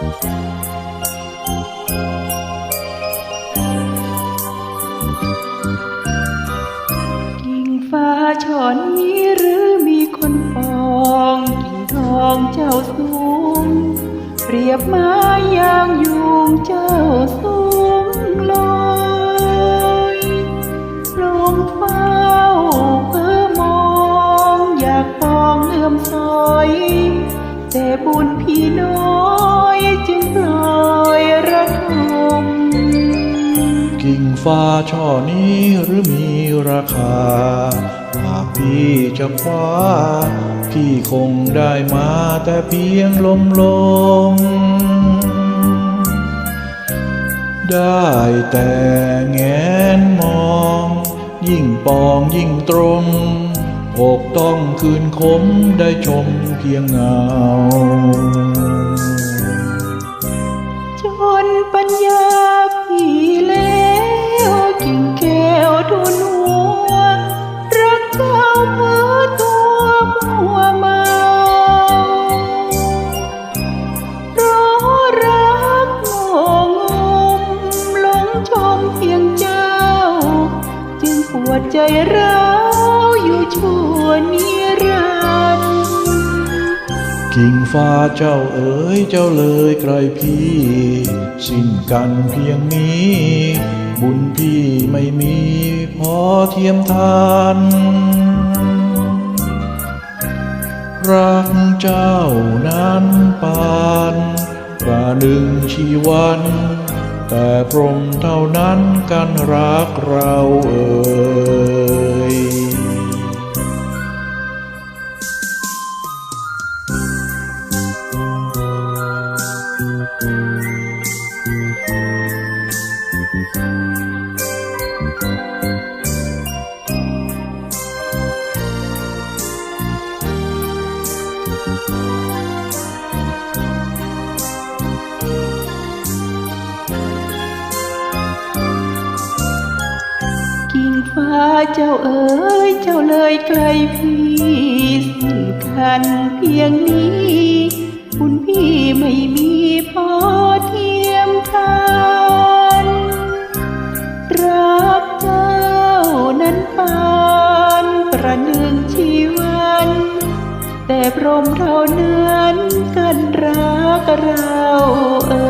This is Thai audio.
กิ่งฟ้าช่อนนี้หรือมีคนปองกิ่งทองเจ้าสูง เปรียบไม้ยางยุงเจ้าสูงลอยลงเฝ้าเพื่อมอง อยากปองเอื้อมซอย แต่บุญพี่น้อง กิ่งฟ้าช่อนี้หรือมีราคา หากพี่จะคว้า พี่คงได้มาแต่เพียงลมลมได้แต่แงนมอง ยิ่งปองยิ่งตรงอกต้องคืนคมได้ชมเพียงเงา จนปัญญาพี่แล้ วดใจร้าวอยู่ชั่วนิรันดร์กิ่งฟ้าเจ้าเอ๋ยเจ้าเลยไกลพี่ สิ้นกันเพียงนี้ บุญพี่ไม่มีพอเทียมทานรักเจ้านั้นปานประหนึ่งชีวัน แต่พรหมเท่านั้นกันรักเราเอ่ย เจ้าเอ๋ยเจ้าเลยไกลพี่สิ้นกันเพียงนี้บุญพี่ไม่มีพอเทียมทานรักเจ้านั้นปานประหนึ่งชีวัน แต่พรหมเท่านั้นกันรักเราเอ่ย